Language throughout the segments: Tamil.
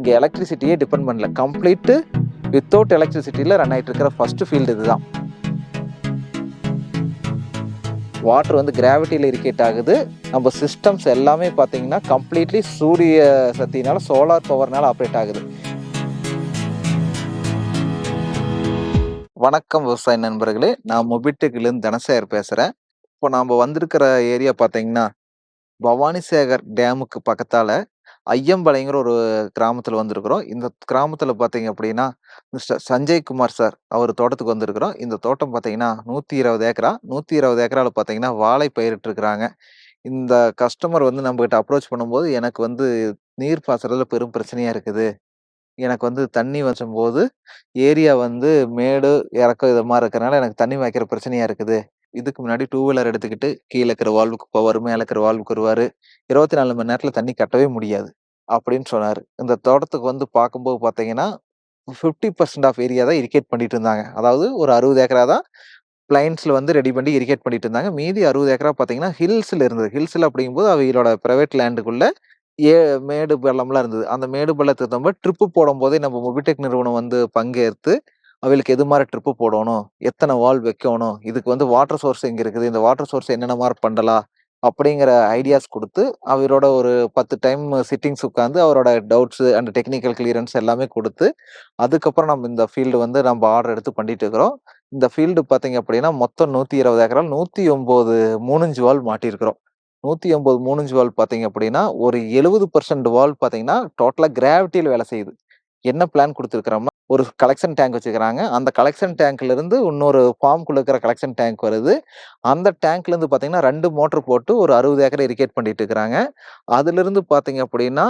இங்கே எலக்ட்ரிசிட்டியே டிபெண்ட் பண்ணல. கம்ப்ளீட்டு வித்தவுட் எலக்ட்ரிசிட்டியில் ரன் ஆகிட்டு இருக்கிற ஃபஸ்ட்டு ஃபீல்டு இதுதான். வாட்டர் வந்து கிராவிட்டியில் இரிகேட் ஆகுது. நம்ம சிஸ்டம்ஸ் எல்லாமே பார்த்தீங்கன்னா கம்ப்ளீட்லி சூரிய சக்தினால சோலார் பவர்னால ஆப்ரேட் ஆகுது. வணக்கம் விவசாய நண்பர்களே. நான் மொபிட்டெக்லேருந்து தனசேகர் பேசுகிறேன் இப்போ நாம் வந்திருக்கிற ஏரியா பார்த்தீங்கன்னா பவானிசேகர் டேமுக்கு பக்கத்தால் ஐயம்பாளையங்கிற ஒரு கிராமத்தில் வந்திருக்கிறோம். இந்த கிராமத்தில் பார்த்தீங்க அப்படின்னா மிஸ்டர் சஞ்சய் குமார் சார் அவர் தோட்டத்துக்கு வந்திருக்கிறோம். இந்த தோட்டம் பார்த்தீங்கன்னா நூற்றி இருபது ஏக்கரா? நூற்றி இருபது ஏக்கராவில் பார்த்தீங்கன்னா வாழை பயிரிட்டுருக்குறாங்க. இந்த கஸ்டமர் வந்து நம்மகிட்ட அப்ரோச் பண்ணும்போது எனக்கு வந்து நீர் பாசறதுல பெரும் பிரச்சனையாக இருக்குது. எனக்கு வந்து தண்ணி வச்சும்போது ஏரியா வந்து மேடு இறக்கம் இது மாதிரி இருக்கிறனால எனக்கு தண்ணி வைக்கிற பிரச்சனையாக இருக்குது. இதுக்கு முன்னாடி டூ வீலர் எடுத்துக்கிட்டு கீழே இருக்கிற வால்வுக்கு போவார் மேலே இருக்கிற வால்வுக்கு வருவார். இருபத்தி நாலு மணி நேரத்தில் தண்ணி கட்டவே முடியாது அப்படின்னு சொன்னார். இந்த தோட்டத்துக்கு வந்து பார்க்கும்போது பார்த்தீங்கன்னா ஃபிஃப்டி பர்சன்ட் ஆஃப் ஏரியா தான் இரிகேட் பண்ணிட்டு இருந்தாங்க. அதாவது ஒரு அறுபது ஏக்கரா தான் பிளைன்ஸில் வந்து ரெடி பண்ணி இரிகேட் பண்ணிட்டு இருந்தாங்க. மீதி அறுபது ஏக்கரா பார்த்தீங்கன்னா ஹில்ஸில் இருந்தது. ஹில்ஸில் அப்படிங்கும்போது அவங்களோட ப்ரைவேட் லேண்டுக்குள்ளே ஏ மேடு பள்ளம்லாம் இருந்தது. அந்த மேடு பள்ளத்துக்கு தகுந்த ட்ரிப்பு போடும்போதே நம்ம மொபிடெக் நிறுவனம் வந்து பங்கேற்று அவளுக்கு எது மாதிரி ட்ரிப்பு போடணும்? எத்தனை வால் வைக்கணும்? இதுக்கு வந்து வாட்டர் சோர்ஸ் எங்கே இருக்குது? இந்த வாட்டர் சோர்ஸ் என்னென்ன மாதிரி பண்ணலாம்? அப்படிங்கிற ஐடியாஸ் கொடுத்து அவரோட ஒரு பத்து டைம் சிட்டிங்ஸ் உட்காந்து அவரோட டவுட்ஸு அண்ட் டெக்னிக்கல் கிளியரன்ஸ் எல்லாமே கொடுத்து அதுக்கப்புறம் நம்ம இந்த ஃபீல்டு வந்து நம்ம ஆர்டர் எடுத்து பண்ணிட்டு இருக்கிறோம். இந்த ஃபீல்டு பார்த்தீங்க அப்படின்னா மொத்தம் நூற்றி இருபது ஏக்கரால் நூற்றி ஒம்பது மூணஞ்சு வால் மாட்டியிருக்கிறோம். நூற்றி ஒம்பது மூணஞ்சு வால் பார்த்தீங்க அப்படின்னா ஒரு எழுபது பர்சன்ட் வால் பார்த்தீங்கன்னா டோட்டலாக கிராவிட்டியில் வேலை செய்யுது. என்ன பிளான் கொடுத்துருக்குறோம்னா ஒரு கலெக்ஷன் டேங்க் வச்சுக்கிறாங்க அந்த கலெக்ஷன் டேங்க்லேருந்து இன்னொரு ஃபார்ம்குள்ளே இருக்கிற கலெக்ஷன் டேங்க் வருது. அந்த டேங்க்லேருந்து பார்த்தீங்கன்னா ரெண்டு மோட்டர் போட்டு ஒரு அறுபது ஏக்கரை இரிகேட் பண்ணிட்டு இருக்கிறாங்க. அதுலேருந்து பார்த்தீங்க அப்படின்னா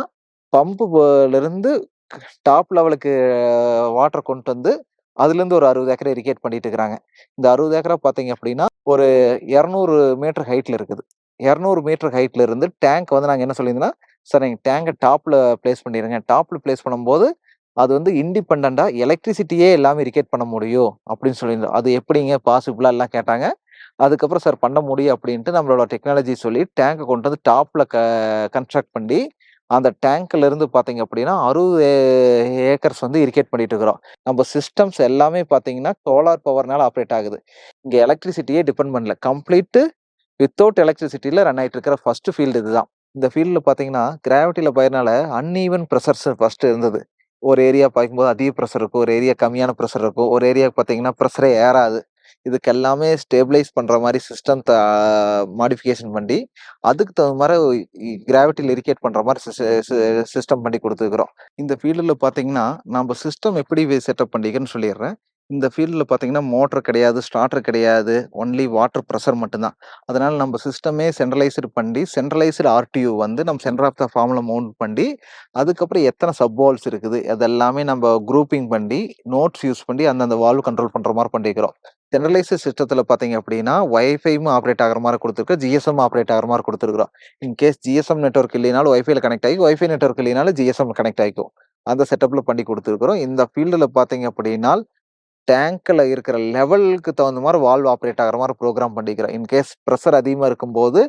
பம்புலேருந்து டாப் லெவலுக்கு வாட்டர் கொண்டு வந்து அதுலேருந்து ஒரு அறுபது ஏக்கரை இரிகேட் பண்ணிட்டு இருக்கிறாங்க. இந்த அறுபது ஏக்கரா பார்த்தீங்க அப்படின்னா ஒரு இரநூறு மீட்டர் ஹைட்டில் இருக்குது. இரநூறு மீட்டர் ஹைட்டில் இருந்து டேங்க் வந்து நாங்கள் என்ன சொல்லியிருந்தோம்னா சார் நீங்கள் டேங்கை டாப்பில் பிளேஸ் பண்ணிடுங்க டாப்பில் பிளேஸ் பண்ணும்போது அது வந்து இண்டிபெண்டா எலக்ட்ரிசிட்டியே எல்லாமே ரிகேட் பண்ண முடியும் அப்படின்னு சொல்லியிருந்தோம் அது எப்படிங்க பாசிபிளாக எல்லாம் கேட்டாங்க. அதுக்கப்புறம் சார் பண்ண முடியும் அப்படின்ட்டு நம்மளோட டெக்னாலஜி சொல்லி டேங்கை கொண்டு வந்து டாப்பில் க கன்ஸ்ட்ரக்ட் பண்ணி அந்த டேங்க்ல இருந்து பார்த்தீங்க அப்படின்னா அறுபது ஏக்கர்ஸ் வந்து இரிகேட் பண்ணிட்டு இருக்கிறோம். நம்ம சிஸ்டம்ஸ் எல்லாமே பார்த்தீங்கன்னா சோலார் பவர்னால ஆப்ரேட் ஆகுது. இங்கே எலக்ட்ரிசிட்டியே டிபெண்ட் பண்ணல. கம்ப்ளீட்டு வித்தவுட் எலக்ட்ரிசிட்டியில் ரன் ஆகிட்டு இருக்கிற ஃபர்ஸ்ட் ஃபீல்டு இதுதான். இந்த ஃபீல்டில் பார்த்தீங்கன்னா கிராவிட்டியில் பயிறனால அன்ஈவன் ப்ரெஷர்ஸ் ஃபர்ஸ்ட் இருந்தது. ஒரு ஏரியா பார்க்கும்போது அதிக ப்ரெஷர் இருக்கும். ஒரு ஏரியா கம்மியான ப்ரெஷர் இருக்கும். ஒரு ஏரியாவுக்கு பார்த்தீங்கன்னா ப்ரெஷரே ஏறாது. இதுக்கு எல்லாமே ஸ்டேபிளைஸ் பண்ணுற மாதிரி சிஸ்டம் மாடிஃபிகேஷன் பண்ணி அதுக்கு தகுந்த மாதிரி கிராவிட்டியில் இரிகேட் பண்ணுற மாதிரி சிஸ்டம் பண்ணி கொடுத்துருக்குறோம். இந்த ஃபீல்டில் பார்த்தீங்கன்னா நம்ம சிஸ்டம் எப்படி செட்டப் பண்ணிக்கன்னு சொல்லிடுறேன். இந்த ஃபீல்டில் பார்த்தீங்கன்னா மோட்டர் கிடையாது ஸ்டார்டர் கிடையாது. ஒன்லி வாட்டர் ப்ரெஷர் மட்டும்தான். அதனால் நம்ம சிஸ்டமே சென்ட்ரலைஸ்டு பண்ணி சென்ட்ரலைஸ்டு ஆர்டியூ வந்து நம்ம சென்டர் ஆஃப் த ஃபார்மில் மவுண்ட் பண்ணி அதுக்கப்புறம் எத்தனை சப் வால்ஸ் இருக்குது அதெல்லாமே நம்ம குரூப்பிங் பண்ணி நோட்ஸ் யூஸ் பண்ணி அந்தந்த வால்வ் கண்ட்ரோல் பண்ணுற மாதிரி பண்ணிக்கிறோம். சென்ட்ரலைஸ்டு சிஸ்டத்தில் பார்த்தீங்க அப்படின்னா ஒய்ஃபையும் ஆப்ரேட் ஆகிற மாதிரி கொடுத்துருக்கோம் ஜிஎஸ்எம் ஆப்ரேட் ஆகிற மாதிரி கொடுத்துருக்குறோம். இன்கேஸ் ஜிஎஸ்எம் நெட்ஒர்க் இல்லைனாலும் ஒய்ஃபைல கனெக்ட் ஆகி ஒய்ஃபை நெட்ஒர்க் இல்லைனாலும் ஜிஎஸ்எம் கனெக்ட் ஆகிக்கும். அந்த செட்டப்பில் பண்ணி கொடுத்துருக்குறோம். இந்த ஃபீல்டில் பார்த்தீங்க அப்படின்னா டேங்க்கில் இருக்கிற லெவலுக்கு தகுந்த மாதிரி வால்வ் ஆப்ரேட் ஆகிற மாதிரி ப்ரோக்ராம் பண்ணிக்கிறோம். இன்கேஸ் ப்ரெஷர் அதிகமாக இருக்கும்போது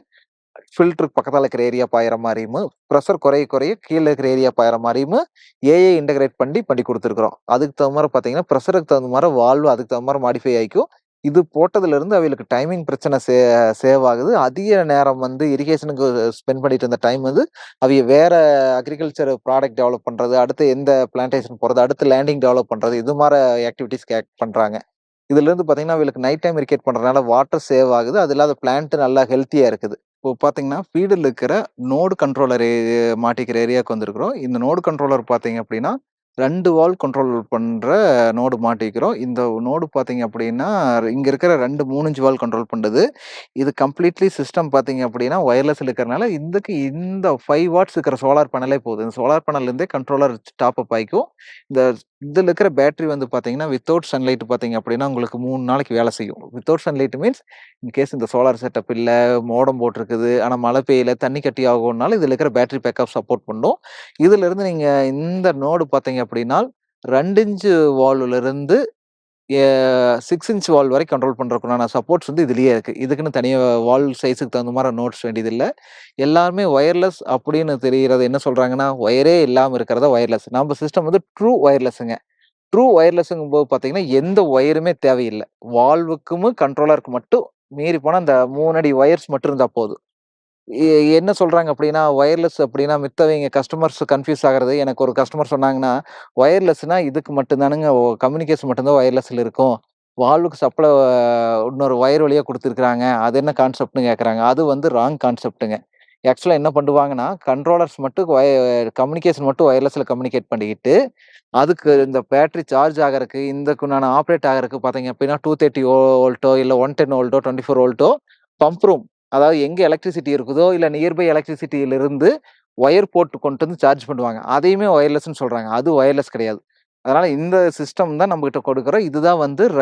ஃபில்டருக்கு பக்கத்தில் இருக்கிற ஏரியா பாயிற மாதிரியும் ப்ரெஷர் குறைய குறைய கீழே இருக்கிற ஏரியா பாயிற மாதிரியும் ஏஐ இன்டகிரேட் பண்ணி பண்ணி கொடுத்துருக்குறோம். அதுக்கு தகுந்த மாதிரி பார்த்தீங்கன்னா ப்ரெஷருக்கு தகுந்த மாதிரி வால்வு அதுக்கு தகுந்த மாதிரி மாடிஃபை ஆகிக்கும். இது போட்டதுலேருந்து அவங்களுக்கு டைமிங் பிரச்சனை சே சேவ் ஆகுது அதிக நேரம் வந்து இரிகேஷனுக்கு ஸ்பெண்ட் பண்ணிட்டு இருந்த டைம் வந்து அவங்க வேற அக்ரிகல்ச்சர் ப்ராடக்ட் டெவலப் பண்ணுறது அடுத்து எந்த பிளான்டேஷன் போகிறது அடுத்து லேண்டிங் டெவலப் பண்ணுறது இது மாதிரி ஆக்டிவிட்டிஸ் கேக்ட் பண்ணுறாங்க இதுலேருந்து பார்த்தீங்கன்னா அவங்களுக்கு நைட் டைம் இரிகேட் பண்ணுறதுனால வாட்டர் சேவ் ஆகுது அது இல்லாத பிளான்ட் நல்லா ஹெல்த்தியாக இருக்குது. இப்போ பார்த்தீங்கன்னா ஃபீடில் இருக்கிற நோடு கண்ட்ரோலர் மாட்டிக்கிற ஏரியாவுக்கு வந்திருக்கிறோம். இந்த நோடு கண்ட்ரோலர் பார்த்தீங்க அப்படின்னா ரெண்டு வால் கண்ட்ரோல் பண்ணுற நோடு மாட்டிக்கிறோம். இந்த நோடு பார்த்தீங்க அப்படின்னா இங்கே இருக்கிற ரெண்டு மூணஞ்சு வால் கண்ட்ரோல் பண்ணுறது இது கம்ப்ளீட்லி சிஸ்டம் பார்த்தீங்க அப்படின்னா ஒயர்லெஸ் இருக்கிறனால இதுக்கு இந்த ஃபைவ் வாட்ஸ் இருக்கிற சோலார் பேனலே போகுது இந்த சோலார் பேனல்லேருந்தே கண்ட்ரோலர் டாப் அப் ஆகிக்கும் இந்த இதில் இருக்கிற பேட்டரி வந்து பார்த்தீங்கன்னா வித்தவுட் சன்லைட் பார்த்தீங்க அப்படின்னா உங்களுக்கு மூணு நாளைக்கு வேலை செய்யும். Without sunlight means in case இந்த சோலார் செட்டப் இல்லை மோடம் போட்டிருக்குது ஆனால் மழை பெய்யல தண்ணி கட்டி ஆகும்னாலும் இதில் இருக்கிற பேட்டரி பேக்கப் சப்போர்ட் பண்ணும். இதிலிருந்து நீங்கள் இந்த நோடு பார்த்தீங்க அப்படின்னா ரெண்டு இன்ச்சு இருந்து சிக்ஸ் இன்ச் வால் வரை கண்ட்ரோல் பண்றதுக்குண்டான சப்போர்ட்ஸ் வந்து இதுலேயே இருக்குது இதுக்குன்னு தனியாக வால் சைஸுக்கு தகுந்த மாதிரி நோட்ஸ் வேண்டியதில்லை. எல்லாருமே ஒயர்லெஸ் அப்படின்னு தெரிகிறது என்ன சொல்கிறாங்கன்னா ஒயரே இல்லாமல் இருக்கிறத ஒயர்லெஸ் நம்ம சிஸ்டம் வந்து ட்ரூ ஒயர்லெஸ்ஸுங்க ட்ரூ ஒயர்லெஸ்ஸுங்கும் போது பார்த்தீங்கன்னா, எந்த ஒயருமே தேவையில்லை. வால்வுக்கும், கண்ட்ரோலருக்கு மட்டும் மீறி போனால் அந்த மூணு அடி ஒயர்ஸ் மட்டும் இருந்தால் போதும். என்ன சொல்றாங்க அப்படின்னா, ஒயர்லெஸ் அப்படின்னா மித்தவங்க கஸ்டமர்ஸ் கன்ஃப்யூஸ் ஆகுறது. எனக்கு ஒரு கஸ்டமர் சொன்னாங்கன்னா, ஒயர்லெஸ்னால் இதுக்கு மட்டும்தானுங்க கம்யூனிகேஷன் மட்டும்தான் ஒயர்லெஸ்ல இருக்கும். வால்வுக்கு சப்ளை இன்னொரு ஒயர் வழியாக கொடுத்துருக்குறாங்க அது என்ன கான்செப்ட்னு கேட்குறாங்க அது வந்து ராங் கான்செப்ட்டுங்க. ஆக்சுவலாக என்ன பண்ணுவாங்கன்னா, கண்ட்ரோலர்ஸ் மட்டும் வய கம்யூனிகேஷன் மட்டும் ஒயர்லெஸில் கம்யூனிகேட் பண்ணிக்கிட்டு, அதுக்கு இந்த பேட்டரி சார்ஜ் ஆகிறதுக்கு இந்தக்குண்டான ஆப்ரேட் ஆகிறதுக்கு பார்த்தீங்க அப்படின்னா டூ தேர்ட்டி ஓல்ட்டோ இல்லை one ten volt twenty four volt pump room அதாவது எங்கே எலக்ட்ரிசிட்டி இருக்குதோ, இல்லை நியர்பை எலக்ட்ரிசிட்டியிலிருந்து ஒயர் போட்டு கொண்டு வந்து சார்ஜ் பண்ணுவாங்க. அதையுமே ஒயர்லெஸ்ன்னு சொல்கிறாங்க அது ஒயர்லெஸ் கிடையாது. அதனால் இந்த சிஸ்டம் தான் நம்மக்கிட்ட கொடுக்குறோம். இதுதான் வந்து ர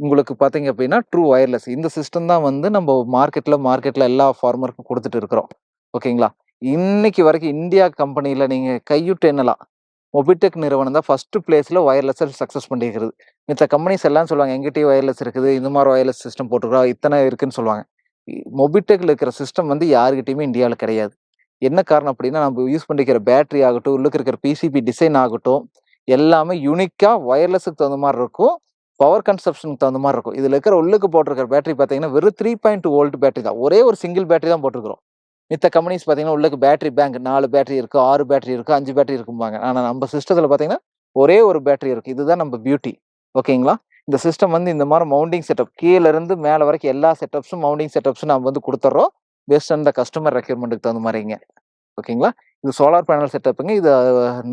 உங்களுக்கு பார்த்தீங்க அப்படின்னா, ட்ரூ ஒயர்லெஸ் இந்த சிஸ்டம் தான் வந்து நம்ம மார்க்கெட்டில் மார்க்கெட்டில் எல்லா ஃபார்மருக்கும் கொடுத்துட்டு இருக்கிறோம். ஓகேங்களா? இன்னைக்கு வரைக்கும் இந்தியா கம்பெனியில் நீங்கள் கையுட்டு என்னலாம் மொபிடெக் நிறுவனம் தான் ஃபஸ்ட்டு பிளேஸில் ஒயர்லெஸ்ஸை சக்ஸஸ் பண்ணியிருக்கிறது மித்த கம்பெனிஸ் எல்லாம் சொல்லுவாங்க, எங்கிட்டே ஒயர்லெஸ் இருக்குது. இந்த மாதிரி ஒயர்லெஸ் சிஸ்டம் போட்டுருக்கோம். இத்தனை இருக்குன்னு சொல்லுவாங்க. மொபிடெக்கில் இருக்கிற சிஸ்டம் வந்து யாருக்கிட்டையுமே இந்தியாவில் கிடையாது. என்ன காரணம் அப்படின்னா, நம்ம யூஸ் பண்ணிக்கிற பேட்டரி ஆகட்டும், உள்ளுக்கு இருக்கிற பிசிபி டிசைன் ஆகட்டும், எல்லாமே யூனிக்காக ஒயர்லெஸுக்கு தகுந்த மாதிரி இருக்கும். பவர் கன்சப்ஷனுக்கு தகுந்த மாதிரி இருக்கும். இதில் இருக்கிற உள்ளுக்கு போட்டிருக்கிற பேட்டரி பார்த்தீங்கன்னா, வெறும் 3.2 வோல்ட் பேட்டரி தான். ஒரே ஒரு சிங்கிள் பேட்டரி தான் போட்டிருக்கிறோம். மித்த கம்பெனிஸ் பார்த்தீங்கன்னா, உள்ளுக்கு பேட்டரி பேங்க் நாலு பேட்டரி இருக்குது ஆறு பேட்டரி இருக்குது அஞ்சு பேட்டரி இருக்கும்பாங்க. ஆனால் நம்ம சிஸ்டத்தில் பார்த்தீங்கன்னா, ஒரே ஒரு பேட்டரி இருக்குது இதுதான் நம்ம பியூட்டி. ஓகேங்களா? இந்த சிஸ்டம் வந்து இந்த மாதிரி மவுண்டிங் செட்டப் கீழேருந்து இருந்து வரைக்கும் எல்லா செட்டப்ஸும் மவுண்டிங் செட்டப்ஸும் நம்ம வந்து கொடுத்துட்றோம் பேஸ்ட் ஆன் த கஸ்டமர் ரெக்யர்மென்ட்க்கு தகுந்த மாதிரிங்க ஓகேங்களா? இது சோலார் பேனல் செட்டப்புங்க. இது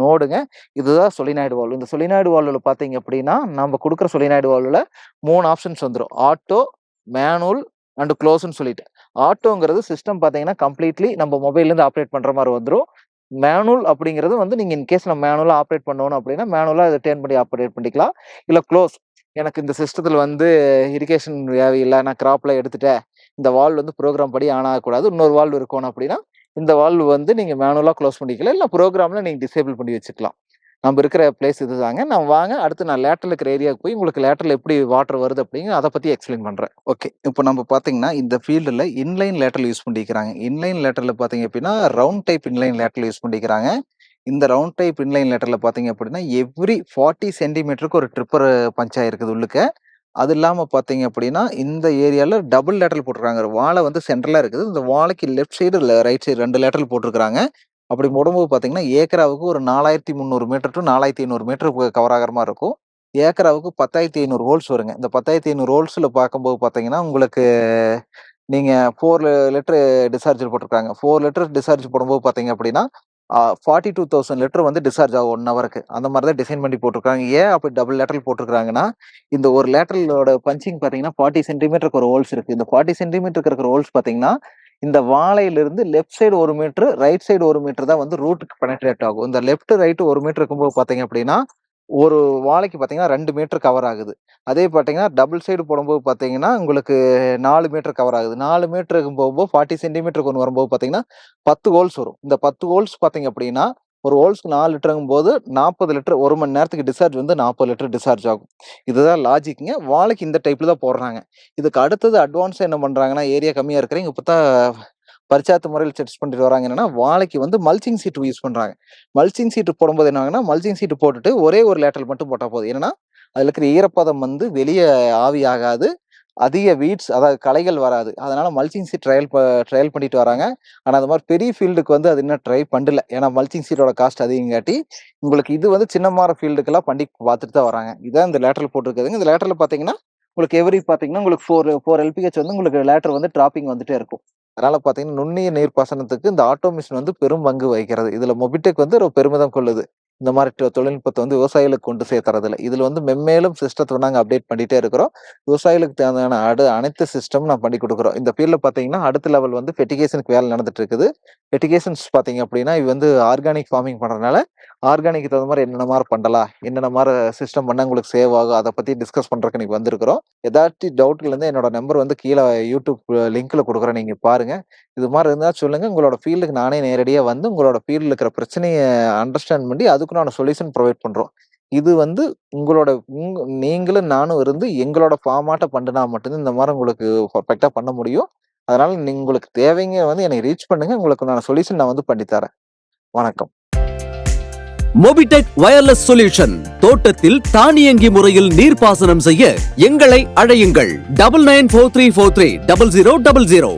நோடுங்க. இதுதான் சொலினாய்டு வால்வு. இந்த சொலினாய்டு வால்வில் பார்த்தீங்க அப்படின்னா, நம்ம கொடுக்குற சொலினாய்டு வால்வில் மூணு ஆப்ஷன்ஸ் வந்துடும் ஆட்டோ, மேனுவல் அண்ட் குளோஸ்ன்னு சொல்லிட்டு. ஆட்டோங்கிறது சிஸ்டம் பார்த்தீங்கன்னா, கம்ப்ளீட்லி நம்ம மொபைல்லேருந்து ஆப்ரேட் பண்ணுற மாதிரி வந்துடும் மேனுவல் அப்படிங்கிறது வந்து நீங்கள் இன் கேஸ் நம்ம மேனுவலாக ஆப்ரேட் பண்ணணும் அப்படின்னா, மேனுவலாக அதை டேர்ன் பண்ணி ஆப்ரேட் பண்ணிக்கலாம். இல்லை குளோஸ் எனக்கு இந்த சிஸ்டத்தில் வந்து இரிகேஷன் தேவையில்லை நான் கிராப்பில் எடுத்துட்டேன். இந்த வால்வ் வந்து ப்ரோக்ராம் படி ஆன் ஆகக்கூடாது. இன்னொரு வால்வ் இருக்கணும் அப்படின்னா, இந்த வால்வ் வந்து நீங்கள் மேனுவலாக க்ளோஸ் பண்ணிக்கலாம். இல்லை ப்ரோக்ராமில் நீங்கள் டிசேபிள் பண்ணி வச்சுக்கலாம். நம்ம இருக்கிற பிளேஸ் இதுதாங்க. நான் வாங்க அடுத்து நான் லேட்டரில் இருக்கிற ஏரியாவுக்கு போய் உங்களுக்கு லேட்டரில் எப்படி வாட்டர் வருது அப்படிங்கிற அதை பற்றி எக்ஸ்பிளைன் பண்ணுறேன் ஓகே. இப்போ நம்ம பார்த்தீங்கன்னா, இந்த ஃபீல்டில் இன்லைன் லேட்டரில் யூஸ் பண்ணிக்கிறாங்க. இன்லைன் லேட்டரில் பார்த்தீங்க அப்படின்னா, round type inline lateral use பண்ணிக்கிறாங்க. இந்த ரவுண்ட் டைப் இன்லைன் லெட்டரில் பார்த்தீங்க அப்படின்னா, எவ்ரி 40 சென்டிமீட்டருக்கு ஒரு ட்ரிப்பர் பஞ்ச் இருக்குது உள்ளுக்க. அது இல்லாமல் பார்த்தீங்க அப்படின்னா, இந்த ஏரியாவில் டபுள் லேட்டரல் போட்டிருக்காங்க வாழை வந்து சென்ட்ரலாக இருக்குது. இந்த வாழைக்கு லெஃப்ட் சைடு, ரைட் சைடு ரெண்டு லேட்டரல் போட்டிருக்கிறாங்க அப்படி போடும்போது பார்த்தீங்கன்னா, ஏக்கராவுக்கு ஒரு 4300 மீட்டர் டு நாலாயிரத்தி ஐநூறு மீட்டர் கவர் ஆகிற மாதிரி இருக்கும். ஏக்கராவுக்கு 10,500 ஹோல்ஸ் வருங்க. இந்த பத்தாயிரத்தி ஐநூறு ஹோல்ஸில் பார்க்கும்போது பார்த்தீங்கன்னா, உங்களுக்கு நீங்கள் ஃபோர் லிட்டர் டிஸ்சார்ஜ் போட்டுருக்காங்க. 4 லிட்டர் டிஸ்சார்ஜ் போடும்போது பார்த்தீங்க அப்படின்னா, ஃபார்ட்டி டூ தௌசண்ட் லிட்டர் வந்து டிஸ்சார்ஜ் ஆகும் ஒன் ஹவருக்கு. அந்த மாதிரி தான் டிசைன் பண்ணி போட்டுருக்காங்க. ஏன் அப்படி டபுள் லேட்டரல் போட்டுருக்காங்கன்னா, இந்த ஒரு லேட்டரலோட பஞ்சிங் பார்த்தீங்கன்னா, 40 சென்டிமீட்டருக்கு ஒரு ஹோல்ஸ் இருக்கு. இந்த 40 சென்டிமீட்டருக்கு இருக்கிற ஹோல்ஸ் பார்த்தீங்கன்னா, இந்த வாழையிலிருந்து லெஃப்ட் சைடு ஒரு மீட்டர், ரைட் சைடு ஒரு மீட்டர் தான் வந்து ரூட்டுக்கு பெனட்ரேட் ஆகும். இந்த லெஃப்ட், ரைட் 1 மீட்டர் இருக்கும்போது பார்த்தீங்க அப்படின்னா, ஒரு வாழைக்கு பார்த்தீங்கன்னா ரெண்டு மீட்டர் கவர் ஆகுது. அதே பார்த்தீங்கன்னா, டபுள் சைடு போடும்போது பார்த்தீங்கன்னா, உங்களுக்கு நாலு மீட்டர் கவர் ஆகுது. நாலு மீட்டருக்கு போகும்போது 40 சென்டிமீட்டருக்கு ஒன்று வரும்போது பார்த்தீங்கன்னா, 10 ஹோல்ஸ் வரும். இந்த 10 ஹோல்ஸ் பார்த்தீங்க அப்படின்னா, ஒரு ஹோல்ஸ்க்கு நாலு லிட்டருங்கும் போது நாற்பது லிட்டர் ஒரு மணி நேரத்துக்கு டிஸ்சார்ஜ் வந்து 40 லிட்டர் டிஸ்சார்ஜ் ஆகும். இதுதான் லாஜிக்ங்க. வாழைக்கு இந்த டைப்பில் தான் போடுறாங்க. இதுக்கு அடுத்தது அட்வான்ஸாக என்ன பண்ணுறாங்கன்னா ஏரியா கம்மியாக இருக்கிறவங்க இப்போ தான் பரிச்சாத்து முறையில் டெஸ்ட் பண்ணிட்டு வராங்க என்னன்னா, வாழைக்கு வந்து மல்ச்சிங் சீட்டு யூஸ் பண்றாங்க. மல்ச்சிங் சீட்டு போடும்போது என்ன மல்ச்சிங் சீட் போட்டுட்டு ஒரே ஒரு லேட்டல் மட்டும் போட்டால் போதும். என்னன்னா, அதுல இருக்கிற ஈரப்பதம் வந்து வெளியே ஆவி ஆகாது. அதிக வீட்ஸ் அதாவது களைகள் வராது. அதனால மல்ச்சிங் சீட் ட்ரையல் ட்ரையல் பண்ணிட்டு வராங்க. ஆனால் அது மாதிரி பெரிய ஃபீல்டுக்கு வந்து அது இன்னும் ட்ரை பண்ணல. ஏன்னா, மல்ச்சிங் சீட்டோட காஸ்ட் அதிகங்காட்டி, உங்களுக்கு இது வந்து சின்னமான ஃபீல்டுக்கெல்லாம் பண்ணி பார்த்துட்டு தான் வராங்க. இதான் இந்த லேட்டரல் போட்டிருக்குதுங்க. இந்த லேட்டரில் பார்த்தீங்கன்னா, உங்களுக்கு எவ்ரி பார்த்தீங்கன்னா, உங்களுக்கு 4 4 எல்பிஹெச் வந்து உங்களுக்கு லேட்டர் வந்து டிராப்பிங் வந்துட்டே இருக்கும். அதனால பார்த்தீங்கன்னா, நுண்ணிய நீர் பாசனத்துக்கு இந்த ஆட்டோமேஷன் வந்து பெரும் பங்கு வகிக்கிறது. இதுல மொபிடெக் வந்து ஒரு பெருமிதம் கொள்ளுது. இந்த மாதிரி தொழில்நுட்பத்தை வந்து விவசாயிகளுக்கு கொண்டு சேர்த்தறதுல. இதில் வந்து மென்மேலும் சிஸ்டத்தை நாங்கள் அப்டேட் பண்ணிகிட்டே இருக்கிறோம். விவசாயிகளுக்கு தேவையான அடு அனைத்து சிஸ்டமும் நான் பண்ணி கொடுக்குறோம் இந்த ஃபீல்டில் பார்த்தீங்கன்னா, அடுத்த லெவல் வந்து ஃபெட்டிகேஷனுக்கு வேலை நடந்துட்டு இருக்குது. ஃபெட்டிகேஷன்ஸ் பார்த்தீங்க அப்படின்னா, இது வந்து ஆர்கானிக் ஃபார்மிங் பண்ணுறதுனால ஆர்கானிக்கு தகுந்த மாதிரி என்னென்ன மாதிரி பண்ணலாம்? என்னென்ன மாரி சிஸ்டம் பண்ணால் உங்களுக்கு சேவ் ஆகும்? அதை பற்றி டிஸ்கஸ் பண்ணுறதுக்கு நீங்கள் வந்திருக்கிறோம். ஏதாச்சும் டவுட்லேருந்து என்னோட நம்பர் வந்து கீழே யூடியூப் லிங்கில் கொடுக்குறேன் நீங்கள் பாருங்கள் இது மாதிரி இருந்தால் சொல்லுங்கள் உங்களோட ஃபீல்டுக்கு நானே நேரடியாக வந்து உங்களோட ஃபீல்டில் இருக்கிற பிரச்சனையை அண்டர்ஸ்டாண்ட் பண்ணி, அதுக்கு நான் சொல்யூஷன் ப்ரொவைட் பண்ணுறோம் இது வந்து உங்களோட உங் நீங்களும் நானும் இருந்து எங்களோட ஃபார்மாட்டை பண்ணுனா மட்டும்தான் இந்த மாதிரி உங்களுக்கு பர்ஃபெக்டாக பண்ண முடியும். அதனால் நீங்கள் உங்களுக்கு தேவைங்க வந்து என்னை ரீச் பண்ணுங்கள் உங்களுக்கு நான் சொல்யூஷன் நான் வந்து பண்ணித்தரேன் வணக்கம். Mobitech wireless solution. தோட்டத்தில் தானியங்கி முறையில் நீர்ப்பாசனம் செய்ய எங்களை அழையுங்கள். Double nine four three four three double zero double zero.